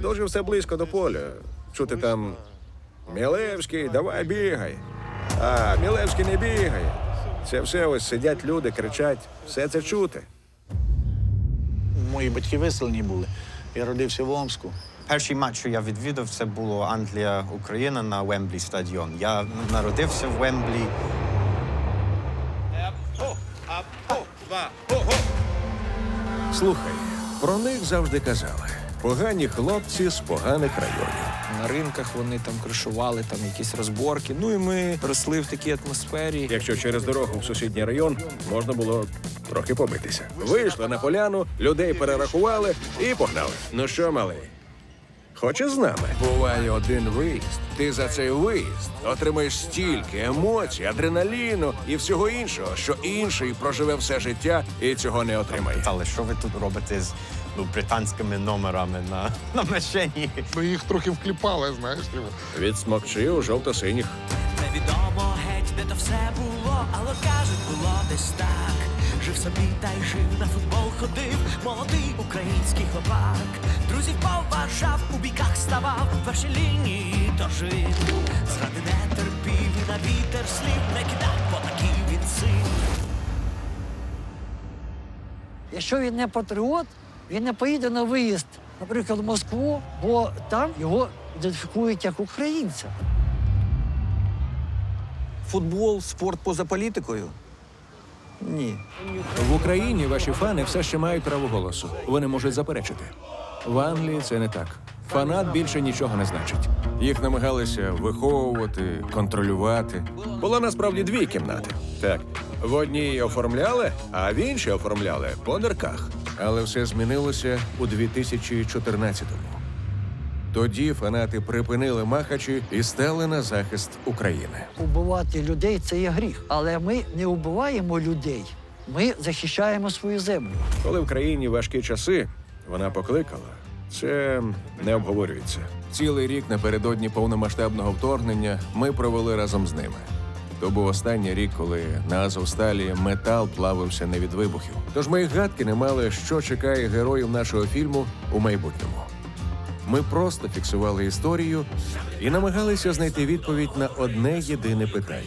Дуже все близько до поля. Чути там Мілевський, давай бігай. А Мілевський не бігає. Це все ось сидять люди, кричать. Все це чути. Мої батьки виселені були. Я родився в Омску. Перший матч, що я відвідав, це було Англія-Україна на Вемблі стадіон. Я народився в Вемблі. Слухай, про них завжди казали. Погані хлопці з поганих районів. На ринках вони там кришували там якісь розборки. Ну і ми росли в такій атмосфері. Якщо через дорогу в сусідній район можна було трохи побитися. Вийшли на поляну, людей перерахували і погнали. Ну що, малий? Хочеш з нами? Буває один виїзд. Ти за цей виїзд отримаєш стільки емоцій, адреналіну і всього іншого, що інший проживе все життя і цього не отримає. Але що ви тут робите з ну, британськими номерами на, на машині? Ми їх трохи вкліпали, знаєш. типу. Відсмокчи у жовто-синіх. Невідомо геть, де то все було, але кажуть, було десь так. Жив собі та й жив на футбол ходив, молодий український хлопак. Друзів поважав, у біках ставав, в першій лінії то жив. Зради не терпів і на вітер слів не кидав, бо такий він син. Якщо він не патріот, він не поїде на виїзд, наприклад, в Москву, бо там його ідентифікують як українця. Футбол, спорт поза політикою? Ні. В Україні ваші фани все ще мають право голосу. Вони можуть заперечити. В Англії це не так. Фанат більше нічого не значить. Їх намагалися виховувати, контролювати. Було насправді дві кімнати. Так, в одній оформляли, а в іншій оформляли по нирках. Але все змінилося у 2014-му. Тоді фанати припинили махачі і стали на захист України. Убивати людей це є гріх. Але ми не вбиваємо людей. Ми захищаємо свою землю. Коли в країні важкі часи, вона покликала. Це не обговорюється. Цілий рік напередодні повномасштабного вторгнення ми провели разом з ними. То був останній рік, коли на Азовсталі метал плавився не від вибухів. Тож ми гадки не мали, що чекає героїв нашого фільму у майбутньому. Ми просто фіксували історію і намагалися знайти відповідь на одне єдине питання: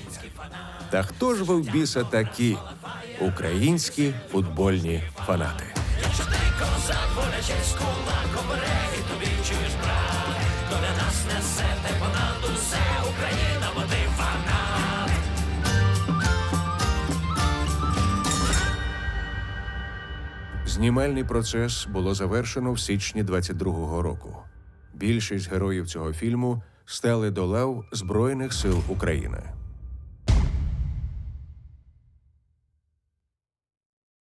та хто ж ви в біса такі українські футбольні фанати? Знімальний процес було завершено в січні 22-го року. Більшість героїв цього фільму стали до лав Збройних сил України.